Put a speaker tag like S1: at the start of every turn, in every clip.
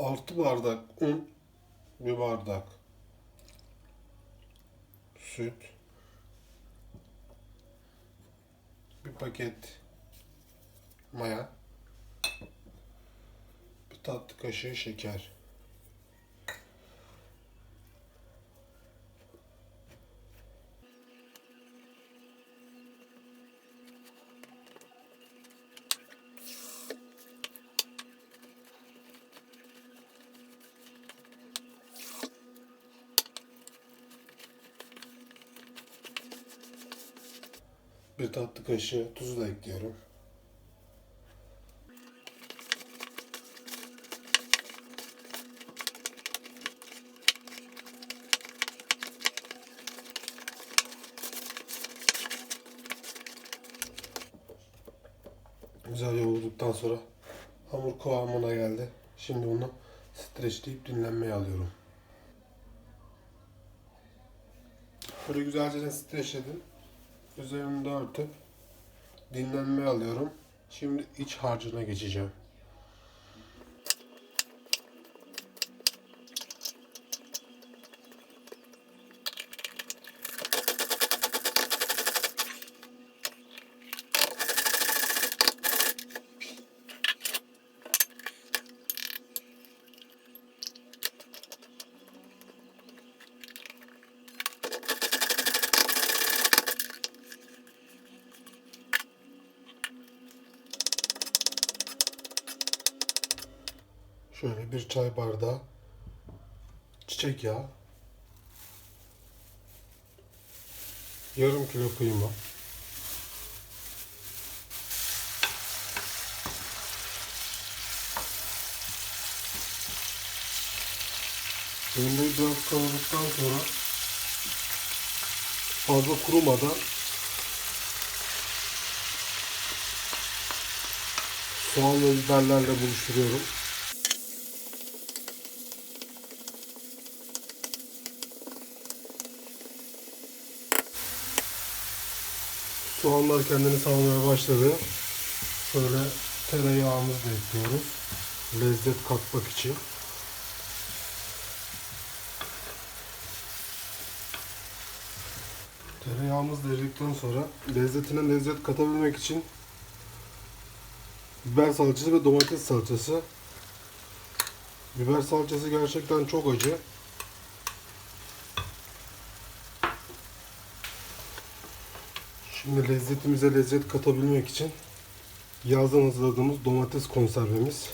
S1: 6 bardak un, bir bardak süt, bir paket maya, bir tatlı kaşığı şeker. Bir tatlı kaşığı tuzu da ekliyorum. Güzel yoğurduktan sonra hamur kıvamına geldi. Şimdi bunu streçleyip dinlenmeye alıyorum. Böyle güzelce streçledim. Üzerini de örtüp dinlenmeye alıyorum. Şimdi iç harcına geçeceğim. Şöyle bir çay bardağı çiçek yağı, yarım kilo kıyma, Rendeyi biraz kavurduktan sonra fazla kurumadan soğan ve biberlerle buluşturuyorum. Soğanlar kendini salmaya başladı. Şöyle tereyağımızı da ekliyoruz. Lezzet katmak için. Tereyağımız da eridikten sonra lezzetine lezzet katabilmek için biber salçası ve domates salçası. Biber salçası gerçekten çok acı. Şimdi lezzetimize lezzet katabilmek için yazdan hazırladığımız domates konservemiz.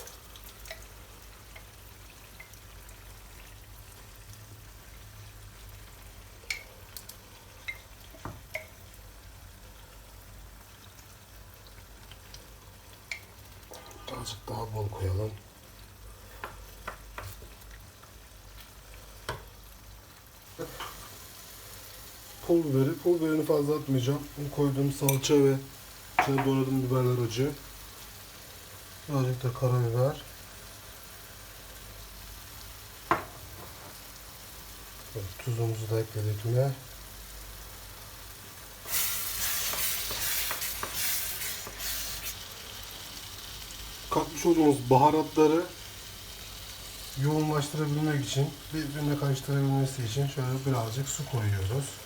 S1: Azıcık daha bol koyalım. Pul biberi. Pul biberini fazla atmayacağım. Bu koyduğum salça ve içine doğradığım biberler acı. Birazcık da karabiber. Evet, tuzumuzu da ekledik yine. Katmış olduğumuz baharatları yoğunlaştırabilmek için, birbirine karıştırabilmesi için şöyle birazcık su koyuyoruz.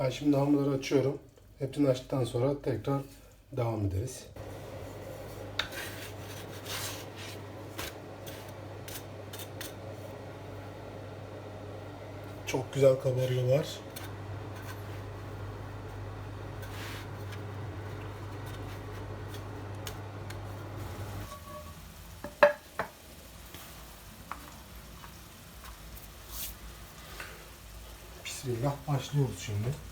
S1: Ben şimdi hamurları açıyorum. Hepsini açtıktan sonra tekrar devam ederiz. Çok güzel kabarıyorlar. Bismillah başlıyoruz şimdi.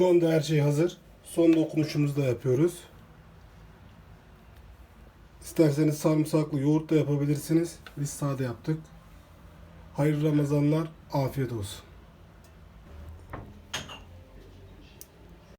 S1: Şu anda her şey hazır. Son dokunuşumuzu da yapıyoruz. İsterseniz sarımsaklı yoğurt da yapabilirsiniz. Biz sade yaptık. Hayırlı Ramazanlar, afiyet olsun.